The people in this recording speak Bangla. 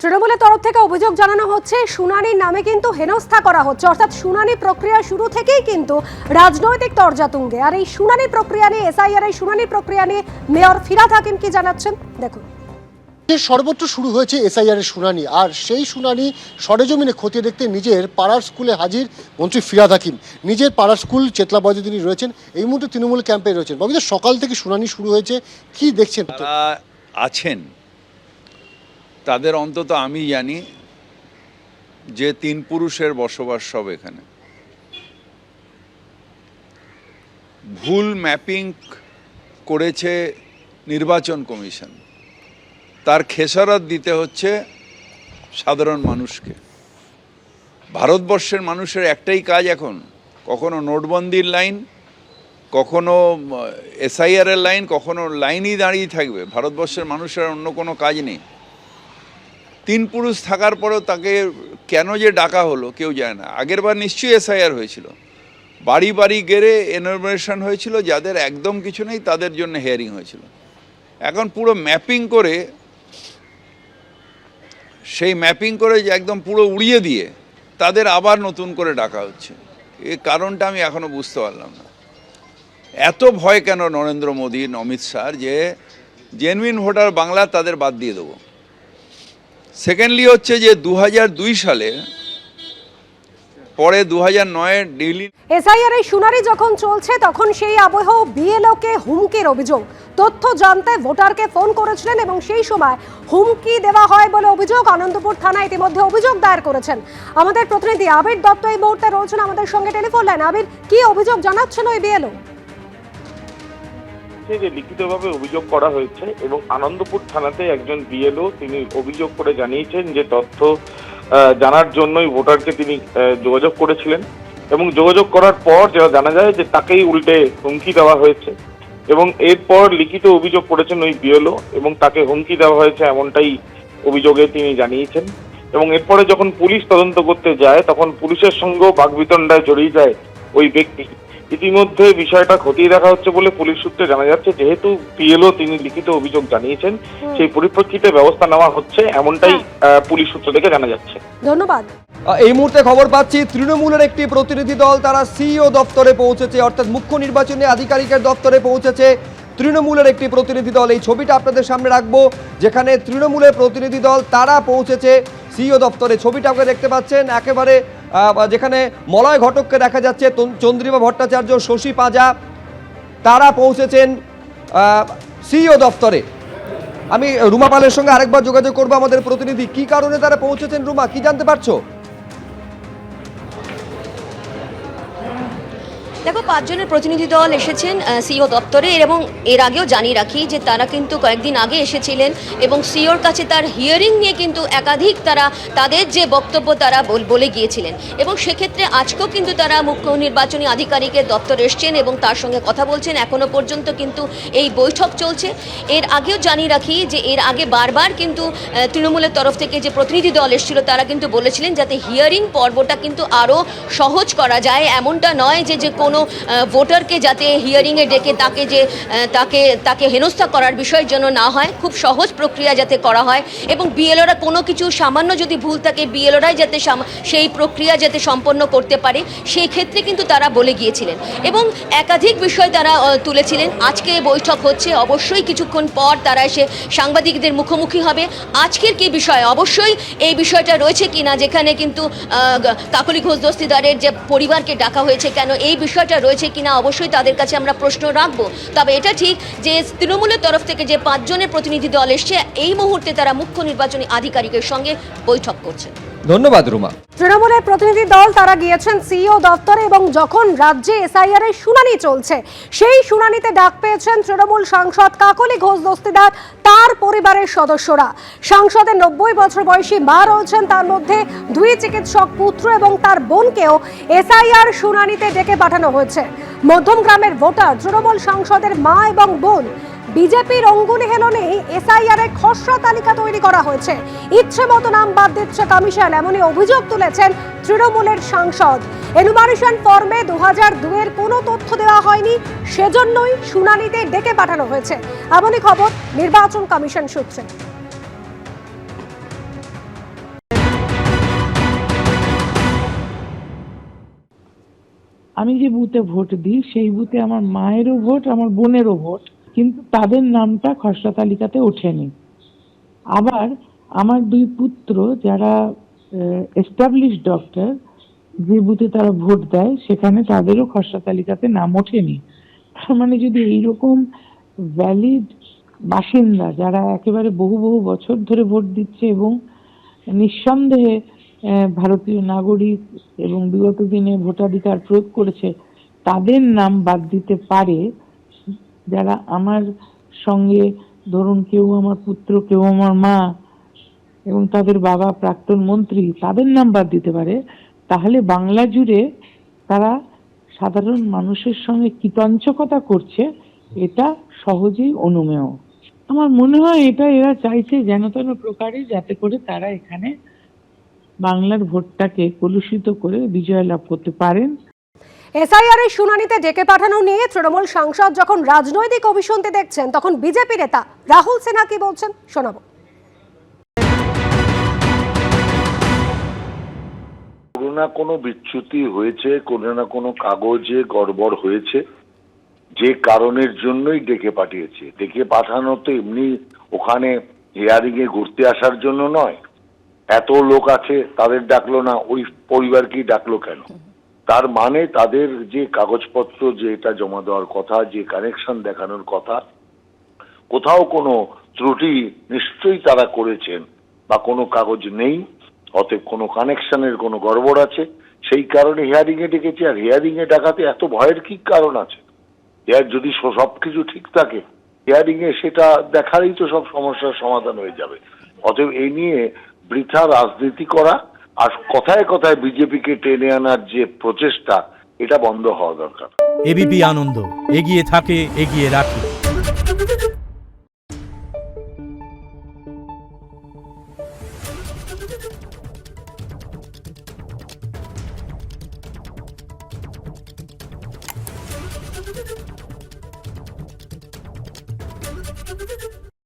তৃণমূলের তরফ থেকে অভিযোগ জানানো হচ্ছে শুনানির নামে কিন্তু হেনস্থা করা হচ্ছে। অর্থাৎ শুনানি প্রক্রিয়া শুরু থেকেই কিন্তু রাজনৈতিক তর্জাতুঙ্গে। আর এই শুনানি প্রক্রিয়া নিয়ে এসআইআর এই শুনানি প্রক্রিয়া নিয়ে মেয়র ফিরাদ হাকিম কি জানাচ্ছেন? দেখুন। সর্বত্র শুরু হয়েছে এসআইআর এর শুনানি আর সেই শুনানি সরেজমিনে খতিয়ে দেখতে নিজের পাড়ার স্কুলে হাজির মন্ত্রী ফিরাদ হাকিম। নিজের পাড়ার স্কুল চেতলাবাদে তিনি রয়েছেন এই মুহূর্তে তৃণমূল ক্যাম্পে রয়েছেন। ববিতা সকাল থেকে শুনানি শুরু হয়েছে কি দেখছেন? আছেন তাদের অন্তত আমি জানি যে তিন পুরুষের বসবাস সব এখানে। ভুল ম্যাপিং করেছে নির্বাচন কমিশন। তার খেসারত দিতে হচ্ছে সাধারণ মানুষকে। ভারতবর্ষের মানুষের একটাই কাজ এখন, কখনো নোটবন্দির লাইন, কখনো এসআইআর এর লাইন, কখনো লাইনই দাঁড়িয়ে থাকবে। ভারতবর্ষের মানুষের অন্য কোনো কাজ নেই। তিন পুরুষ থাকার পরেও তাকে কেন যে ডাকা হলো কেউ জানে না। আগের বার নিশ্চয়ই এসআইআর হয়েছিল। বাড়ি বাড়ি গেড়ে এনোমিনেশন হয়েছিল, যাদের একদম কিছু নেই তাদের জন্য হেয়ারিং হয়েছিল। এখন পুরো ম্যাপিং করে, সেই ম্যাপিং করে যে একদম পুরো উড়িয়ে দিয়ে তাদের আবার নতুন করে ডাকা হচ্ছে। এই কারণটা আমি এখনও বুঝতে পারলাম না। এত ভয় কেন নরেন্দ্র মোদী, অমিত শাহ, যে জেনুইন ভোটার বাংলা তাদের বাদ দিয়ে দেবো? সেকেন্ডলি হচ্ছে যে দু সালে, পরে দু হাজার নয়ে দিল্লি এসআইআর এই শুনানি যখন চলছে, তখন সেই আবহ বিএলওকে হুমকির অভিযোগ। তথ্য জানতে ভোটারকে ফোন করেছিলেন এবং সেই সময় হুমকি দেওয়া হয় বলে অভিযোগ আনন্দপুর থানায় ইতিমধ্যে অভিযোগ দায়ের করেছেন। আমাদের প্রতিনিধি আবির দত্ত এই মুহূর্তে রয়েছেন আমাদের সঙ্গে। টেলিফোন লাইন, আবির, কি অভিযোগ জানাচ্ছেন ওই বিএলও হচ্ছে যে লিখিতভাবে অভিযোগ করা হয়েছে এবং আনন্দপুর থানাতে একজন বিএলও তিনি অভিযোগ করে জানিয়েছেন যে তথ্য জানার জন্যই ভোটারকে তিনি যোগাযোগ করেছিলেন এবং যোগাযোগ করার পর যেটা জানা যায় যে তাকেই উল্টে হুমকি দেওয়া হয়েছে এবং এরপর লিখিত অভিযোগ করেছেন ওই বিএলও এবং তাকে হুমকি দেওয়া হয়েছে এমনটাই অভিযোগে তিনি জানিয়েছেন এবং এরপরে যখন পুলিশ তদন্ত করতে যায় তখন পুলিশের সঙ্গেও বাগবিতণ্ডায় জড়িয়ে যায় ওই ব্যক্তি। ইতিমধ্যে বিষয়টা খতিয়ে দেখা হচ্ছে বলে পুলিশ সূত্রে জানা যাচ্ছে যেহেতু পিএলও তিনি লিখিত অভিযোগ জানিয়েছেন সেই পরিপ্রেক্ষিতে ব্যবস্থা নেওয়া হচ্ছে এমনটাই আহ, পুলিশ সূত্র থেকে জানা যাচ্ছে। ধন্যবাদ। এই মুহূর্তে খবর পাচ্ছি তৃণমূলের একটি প্রতিনিধি দল তারা সিইও দপ্তরে পৌঁছেছে অর্থাৎ মুখ্য নির্বাচনী আধিকারিকের দপ্তরে পৌঁছেছে। তৃণমূলের একটি প্রতিনিধি দল এই ছবিটা আপনাদের সামনে রাখব যেখানে তৃণমূলের প্রতিনিধি দল তারা পৌঁছেছে সিইও দপ্তরে। ছবিটা আপনারা দেখতে পাচ্ছেন একেবারে যেখানে মলয় ঘটককে দেখা যাচ্ছে চন্দ্রিমা ভট্টাচার্য, শশী পাজা, তারা পৌঁছেছেন সিইও দফতরে। আমি রুমা পালের সঙ্গে আরেকবার যোগাযোগ করব আমাদের প্রতিনিধি। কি কারণে তারা পৌঁছেছেন রুমা? কি জানতে পারছ? দেখো, পাঁচজনের প্রতিনিধি দল এসেছেন সিও দপ্তরে এবং এর আগেও জানিয়ে রাখি যে তারা কিন্তু কয়েকদিন আগে এসেছিলেন এবং সিওর কাছে তার হিয়ারিং নিয়ে কিন্তু একাধিক তারা, তাদের যে বক্তব্য তারা বল- গিয়েছিলেন। এবং সেক্ষেত্রে আজকেও কিন্তু তারা মুখ্য নির্বাচনী আধিকারিকের দপ্তরে এসছেন এবং তার সঙ্গে কথা বলছেন। এখনও পর্যন্ত কিন্তু এই বৈঠক চলছে। এর আগেও জানিয়ে রাখি যে এর আগে বারবার কিন্তু তৃণমূলের তরফ থেকে যে প্রতিনিধি দল এসেছিল, তারা কিন্তু বলেছিলেন যাতে হিয়ারিং পর্বটা কিন্তু আরও সহজ করা যায়। এমনটা নয় যে যে কোনো আহ, ভোটারকে যাতে হিয়ারিংয়ে ডেকে তাকে যে তাকে তাকে হেনস্থা করার বিষয়ের জন্য না হয় খুব সহজ প্রক্রিয়া যাতে করা হয়। এবং বিএলওরা কোনো কিছু সামান্য যদি ভুল থাকে বিএলওরাই যাতে সেই প্রক্রিয়া যাতে সম্পন্ন করতে পারে সেই ক্ষেত্রে কিন্তু তারা বলে গিয়েছিলেন। এবং একাধিক বিষয় তারা তুলেছিলেন। আজকে বৈঠক হচ্ছে অবশ্যই কিছুক্ষণ পর তারা এসে সাংবাদিকদের মুখোমুখি হবে। আজকের কি বিষয়? অবশ্যই এই বিষয়টা রয়েছে কিনা যেখানে কিন্তু কাকলি ঘোষ দস্তিদারের যে পরিবারকে ডাকা হয়েছে কেন এই বিষয়টা রয়েছে কিনা অবশ্যই তাদের কাছে আমরা প্রশ্ন রাখব। তবে এটা ঠিক যে তৃণমূলের তরফ থেকে যে পাঁচজনের প্রতিনিধি দল এসছে, এই মুহূর্তে তারা মুখ্য নির্বাচনী আধিকারিকের সঙ্গে বৈঠক করছেন। ধন্যবাদ, রুমা। তৃণমূলের প্রতিনিধি দল, তারা গিয়েছেন সিইও দপ্তরে এবং যখন রাজ্যে এসআইআর এর শুনানি চলছে, সেই শুনানিতে ডাক পেয়েছেন তৃণমূল সাংসদ কাকলি ঘোষ দস্তিদার, তার পরিবারের সদস্যরা। সাংসদের নব্বই বছর বয়সী মা রয়েছেন, তার মধ্যে দুই চিকিৎসক পুত্র এবং তার বোনকেও এসআইআর শুনানিতে ডেকে পাঠানো হয়েছে। মধ্যম গ্রামের ভোটার, তৃণমূল সাংসদের মা এবং বোন বিজেপির অঙ্গুলি হেলনে এসআইআর এর খসড়া তালিকা তৈরি করা হয়েছে। ইচ্ছে মতো নাম বাদ দিচ্ছে কমিশন, এমনই অভিযোগ তুলেছেন তৃণমূলের সাংসদ। এনুমারেশন ফর্মে দু হাজার দুয়ের কোনো তথ্য দেওয়া হয়নি, সেজন্যই শুনানিতে ডেকে পাঠানো হয়েছে। এমনই খবর নির্বাচন কমিশন সূত্রে। আমি যে বুথে ভোট দিই, সেই বুথে আমার মায়েরও ভোট, আমার বোনেরও ভোট। কিন্তু তাদের নামটা খসড়া তালিকাতে ওঠেনি। আবার আমার দুই পুত্র যারা এস্টাবলিশ ডক্টর যে বুথে তারা ভোট দেয়, সেখানে তাদেরও খসড়া তালিকাতে নাম ওঠেনি। তার মানে যদি এইরকম ভ্যালিড বাসিন্দা যারা একেবারে বহু বহু বছর ধরে ভোট দিচ্ছে এবং নিঃসন্দেহে ভারতীয় নাগরিক এবং বিগত দিনে ভোটাধিকার প্রয়োগ করেছে, তাদের নাম বাদ দিতে পারে যারা আমার সঙ্গে, ধরুন কেউ আমার পুত্র, কেউ আমার মা এবং তাদের বাবা প্রাক্তন মন্ত্রী তাদের নাম বাদ দিতে পারে, তাহলে বাংলা জুড়ে তারা সাধারণ মানুষের সঙ্গে কীটঞ্চকতা করছে, এটা সহজেই অনুমেয়। আমার মনে হয় এটা এরা চাইছে যেন তেন প্রকারে যাতে করে তারা এখানে বাংলার ভোটটাকে কলুষিত করে বিজয় লাভ করতে পারেন। এসআইআর এর শুনানিতে ডেকে পাঠানো নিয়ে তৃণমূল সাংসদ যখন রাজনৈতিক অভিসন্ধি দেখছেন, তখন বিজেপি নেতা রাহুল সিনহা কি বলছেন? শোনাবো। কোনো না কোনো বিচ্যুতি হয়েছে, কোনো না কোনো কাগজে গড়বড় হয়েছে। যে কারণের জন্যই ডেকে পাঠিয়েছে। ডেকে পাঠানো তো এমনি ওখানে হিয়ারিং এ ঘুরতে আসার জন্য নয়। এত লোক আছে, তাদের ডাকলো না, ওই পরিবারকেই ডাকলো কেন? তার মানে তাদের যে কাগজপত্র, যে এটা জমা দেওয়ার কথা, যে কানেকশন দেখানোর কথা, কোথাও কোনো ত্রুটি নিশ্চয়ই তারা করেছেন বা কোনো কাগজ নেই, অতএব কোনো কানেকশনের কোনো গড়বড় আছে। সেই কারণে হিয়ারিং এ ডেকেছে, আর হিয়ারিং এ ডাকাতে এত ভয়ের কি কারণ আছে? এর যদি সব কিছু ঠিক থাকে হিয়ারিং এ সেটা দেখারই তো সব সমস্যার সমাধান হয়ে যাবে। অতএব এই নিয়ে বৃথা রাজনীতি করা আর কথায় কথায় বিজেপিকে টেনে আনার যে প্রচেষ্টা, এটা বন্ধ হওয়া দরকার। এবিপি আনন্দ, এগিয়ে থাকে, এগিয়ে রাখে।